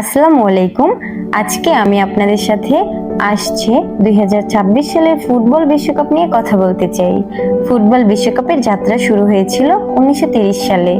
আসসালামু আলাইকুম। আজকে আমি আপনাদের সাথে আসছে দুই হাজার ছাব্বিশ সালের ফুটবল বিশ্বকাপ নিয়ে কথা বলতে চাই। ফুটবল বিশ্বকাপের যাত্রা শুরু হয়েছিল উনিশশো সালে।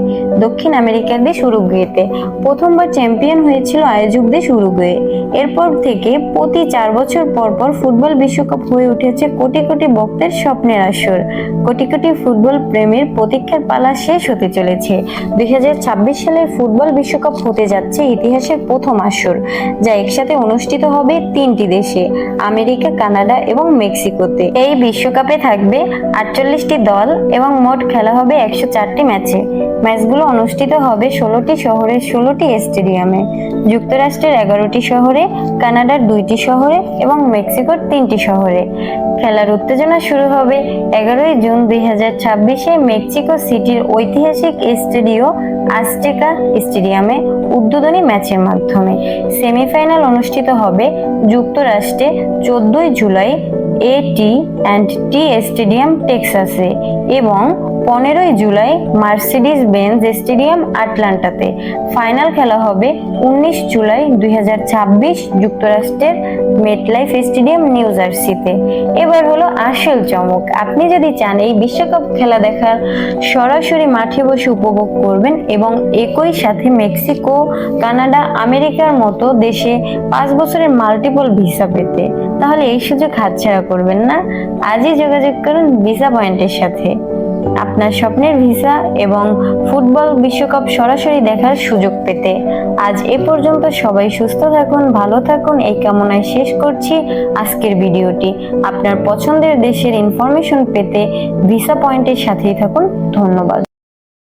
দক্ষিণ আমেরিকার দেশ উরুগুয়েতে। প্রথমবার চ্যাম্পিয়ন হয়েছিল আয়োজক দেশ উরুগুয়ে। এরপর থেকে প্রতি চার বছর পর পর ফুটবল বিশ্বকাপ হয়ে উঠেছে কোটি কোটি ভক্তের স্বপ্নের আসর। কোটি কোটি ফুটবল প্রেমীর প্রতীক্ষার পালা শেষ হতে চলেছে। দুই হাজার ছাব্বিশ সালের ফুটবল বিশ্বকাপ হতে যাচ্ছে ইতিহাসের প্রথম আসর, যা একসাথে অনুষ্ঠিত হবে তিনটি দেশে। আমেরিকা, কানাডা এবং মেক্সিকোতে। এই বিশ্বকাপে থাকবে আটচল্লিশটি দল এবং মোট খেলা হবে একশো চারটি ম্যাচে। ম্যাচগুলো অনুষ্ঠিত হবে ষোলোটি শহরের ষোলোটি স্টেডিয়ামে। যুক্তরাষ্ট্রের এগারোটি শহরে, কানাডার দুইটি শহরে এবং মেক্সিকোর তিনটি শহরে। খেলার উত্তেজনা শুরু হবে এগারোই জুন দুই হাজার ছাব্বিশে মেক্সিকো সিটির ঐতিহাসিক স্টেডিও আস্টেকা স্টেডিয়ামে উদ্বোধনী ম্যাচের মাধ্যমে। সেমিফাইনাল অনুষ্ঠিত হবে যুক্তরাষ্ট্রে চোদ্দই জুলাই এটি অ্যান্ড টি স্টেডিয়াম টেক্সাসে এবং পনেরোই জুলাই মার্সিডিজ বেঞ্জ স্টেডিয়াম আটলান্টাতে ফাইনাল খেলা হবে উনিশ জুলাই দুই যুক্তরাষ্ট্রের মেটলাইফ স্টেডিয়াম নিউ জার্সিতে এবার হলো আসল চমক। আপনি যদি চান এই বিশ্বকাপ খেলা দেখার, সরাসরি মাঠে বসে উপভোগ করবেন এবং একই সাথে মেক্সিকো, কানাডা, আমেরিকার মতো দেশে পাঁচ বছরের মাল্টিপল ভিসা পেতে। তাহলে এই সুযোগ হাতছাড়া করবেন না। আজই যোগাযোগ করুন ভিসা পয়েন্টের সাথে। আপনার স্বপ্নের ভিসা এবং ফুটবল বিশ্বকাপ সরাসরি দেখার সুযোগ পেতে। আজ এ পর্যন্ত সবাই সুস্থ থাকুন, ভালো থাকুন। এই কামনায় শেষ করছি আজকের ভিডিওটি। আপনার পছন্দের দেশের ইনফরমেশন পেতে ভিসা পয়েন্টের সাথেই থাকুন। ধন্যবাদ।